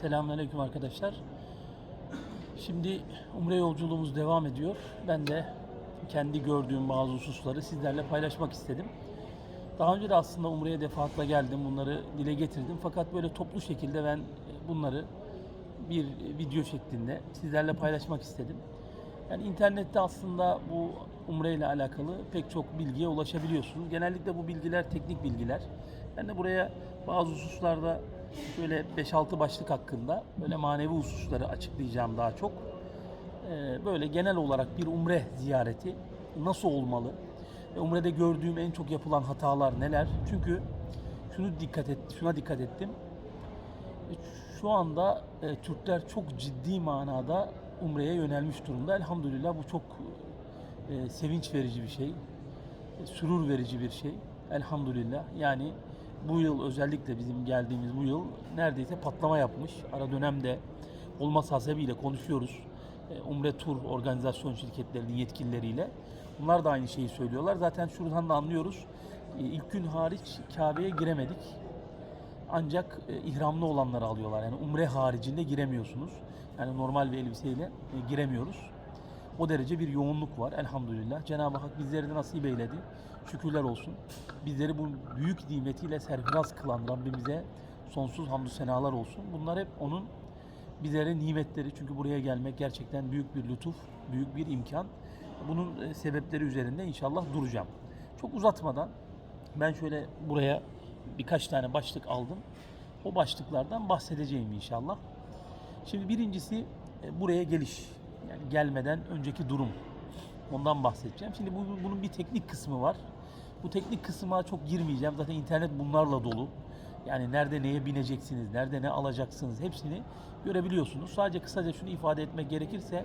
Selamünaleyküm arkadaşlar. Şimdi Umre yolculuğumuz devam ediyor. Ben de kendi gördüğüm bazı hususları sizlerle paylaşmak istedim. Daha önce de aslında Umre'ye defaatle geldim. Bunları dile getirdim. Fakat böyle toplu şekilde ben bunları bir video şeklinde sizlerle paylaşmak istedim. Yani internette aslında bu Umre ile alakalı pek çok bilgiye ulaşabiliyorsunuz. Genellikle bu bilgiler teknik bilgiler. Ben de buraya bazı hususlarda şöyle 5-6 başlık hakkında böyle manevi hususları açıklayacağım daha çok. Ee, böyle genel olarak bir umre ziyareti nasıl olmalı? Umrede gördüğüm en çok yapılan hatalar neler? Çünkü şunu dikkat et, şuna dikkat ettim. Şu anda e, Türkler çok ciddi manada umreye yönelmiş durumda. Elhamdülillah bu çok e, sevinç verici bir şey. E, sürur verici bir şey. Elhamdülillah. Yani bu yıl özellikle bizim geldiğimiz bu yıl neredeyse patlama yapmış. Ara dönemde olması hasebiyle konuşuyoruz. E, Umre Tur organizasyon şirketlerinin yetkilileriyle. Bunlar da aynı şeyi söylüyorlar. Zaten şuradan da anlıyoruz. E, İlk gün hariç Kabe'ye giremedik. Ancak e, ihramlı olanları alıyorlar. Yani umre haricinde giremiyorsunuz. Yani normal bir elbiseyle giremiyoruz. O derece bir yoğunluk var elhamdülillah. Cenab-ı Hak bizleri de nasip eyledi. Şükürler olsun. Bizleri bu büyük nimetiyle serfiraz kılan Rabbimize sonsuz hamdü senalar olsun. Bunlar hep onun bizlere nimetleri. Çünkü buraya gelmek gerçekten büyük bir lütuf, büyük bir imkan. Bunun e, sebepleri üzerinde inşallah duracağım. Çok uzatmadan ben şöyle buraya birkaç tane başlık aldım. O başlıklardan bahsedeceğim inşallah. Şimdi birincisi e, buraya geliş. Yani gelmeden önceki durum. Ondan bahsedeceğim. Şimdi bu, bunun bir teknik kısmı var. Bu teknik kısma çok girmeyeceğim. Zaten internet bunlarla dolu. Yani nerede neye bineceksiniz, nerede ne alacaksınız hepsini görebiliyorsunuz. Sadece kısaca şunu ifade etmek gerekirse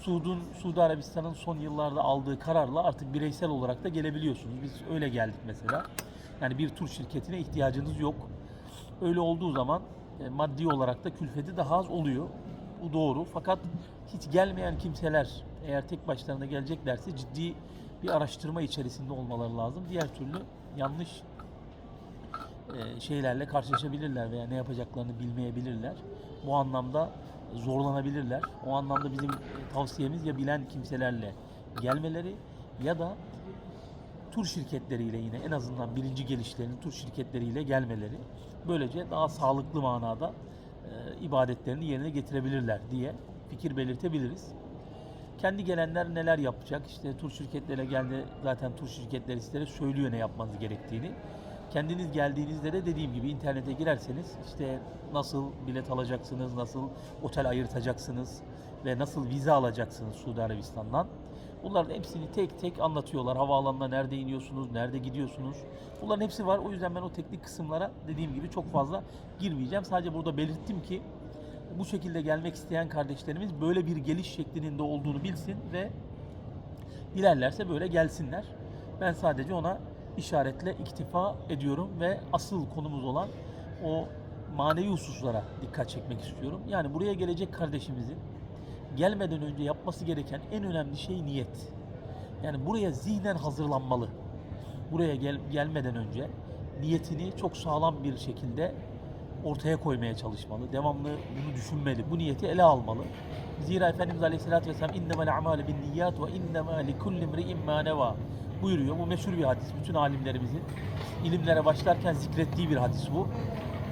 Suud'un, Suudi Arabistan'ın son yıllarda aldığı kararla artık bireysel olarak da gelebiliyorsunuz. Biz öyle geldik mesela. Yani bir tur şirketine ihtiyacınız yok. Öyle olduğu zaman e, maddi olarak da külfeti daha az oluyor. Bu doğru. Fakat hiç gelmeyen kimseler eğer tek başlarına geleceklerse ciddi bir araştırma içerisinde olmaları lazım. Diğer türlü yanlış e, şeylerle karşılaşabilirler veya ne yapacaklarını bilmeyebilirler. Bu anlamda zorlanabilirler. O anlamda bizim tavsiyemiz ya bilen kimselerle gelmeleri ya da tur şirketleriyle yine en azından birinci gelişlerinin tur şirketleriyle gelmeleri. Böylece daha sağlıklı manada ibadetlerini yerine getirebilirler diye fikir belirtebiliriz. Kendi gelenler neler yapacak? İşte tur şirketleriyle geldi. Zaten tur şirketleri sizlere söylüyor ne yapmanız gerektiğini. Kendiniz geldiğinizde de dediğim gibi internete girerseniz işte nasıl bilet alacaksınız, nasıl otel ayırtacaksınız ve nasıl vize alacaksınız Suudi Arabistan'dan. Bunların hepsini tek tek anlatıyorlar. Havaalanına nerede iniyorsunuz, nerede gidiyorsunuz. Bunların hepsi var. O yüzden ben o teknik kısımlara dediğim gibi çok fazla girmeyeceğim. Sadece burada belirttim ki bu şekilde gelmek isteyen kardeşlerimiz böyle bir geliş şeklinin de olduğunu bilsin ve dilerlerse böyle gelsinler. Ben sadece ona işaretle iktifa ediyorum ve asıl konumuz olan o manevi hususlara dikkat çekmek istiyorum. Yani buraya gelecek kardeşimizin gelmeden önce yapması gereken en önemli şey niyet. Yani buraya zihnen hazırlanmalı. Buraya gel, gelmeden önce niyetini çok sağlam bir şekilde ortaya koymaya çalışmalı. Devamlı bunu düşünmeli. Bu niyeti ele almalı. Zira Efendimiz Aleyhisselatü Vesselam innemel a'malu bin niyyat ve innemâ likulli imri'in mâ nevâ buyuruyor. Bu meşhur bir hadis. Bütün alimlerimizin ilimlere başlarken zikrettiği bir hadis bu.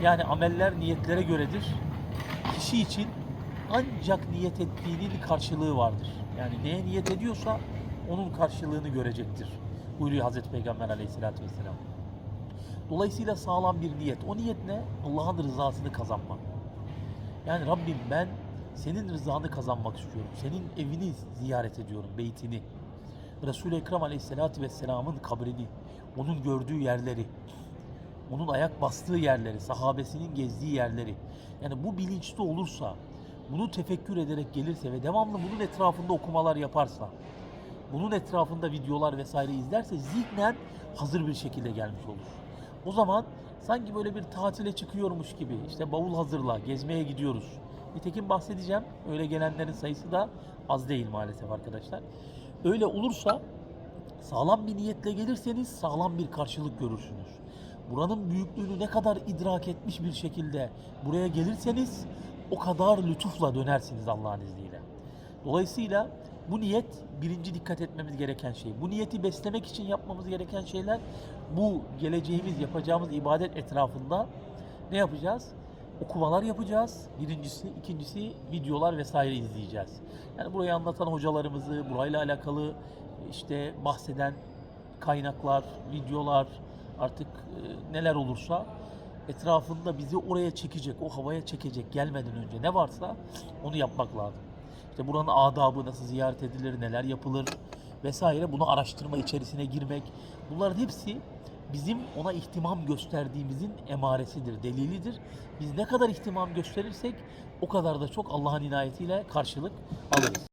Yani ameller niyetlere göredir. Kişi için ancak niyet ettiğinin karşılığı vardır. Yani neye niyet ediyorsa onun karşılığını görecektir. Buyuruyor Hazreti Peygamber Aleyhisselatü Vesselam. Dolayısıyla sağlam bir niyet. O niyet ne? Allah'ın rızasını kazanmak. Yani Rabbim ben senin rızanı kazanmak istiyorum. Senin evini ziyaret ediyorum, beytini. Resul-i Ekrem Aleyhisselatü Vesselam'ın kabrini, onun gördüğü yerleri, onun ayak bastığı yerleri, sahabesinin gezdiği yerleri. Yani bu bilinçli olursa, bunu tefekkür ederek gelirse ve devamlı bunun etrafında okumalar yaparsa, bunun etrafında videolar vesaire izlerse zihnen hazır bir şekilde gelmiş olur. O zaman sanki böyle bir tatile çıkıyormuş gibi işte bavul hazırla, gezmeye gidiyoruz. Nitekim bahsedeceğim. Öyle gelenlerin sayısı da az değil maalesef arkadaşlar. Öyle olursa sağlam bir niyetle gelirseniz sağlam bir karşılık görürsünüz. buranın büyüklüğünü ne kadar idrak etmiş bir şekilde buraya gelirseniz o kadar lütufla dönersiniz Allah'ın izniyle. Dolayısıyla bu niyet birinci dikkat etmemiz gereken şey. Bu niyeti beslemek için yapmamız gereken şeyler bu geleceğimiz yapacağımız ibadet etrafında ne yapacağız? Okumalar yapacağız. Birincisi, ikincisi videolar vesaire izleyeceğiz. Yani burayı anlatan hocalarımızı, burayla alakalı işte bahseden kaynaklar, videolar artık e, neler olursa etrafında bizi oraya çekecek, o havaya çekecek gelmeden önce ne varsa onu yapmak lazım. İşte buranın adabı nasıl ziyaret edilir, neler yapılır vesaire bunu araştırma içerisine girmek. Bunların hepsi bizim ona ihtimam gösterdiğimizin emaresidir, delilidir. Biz ne kadar ihtimam gösterirsek o kadar da çok Allah'ın inayetiyle karşılık alırız.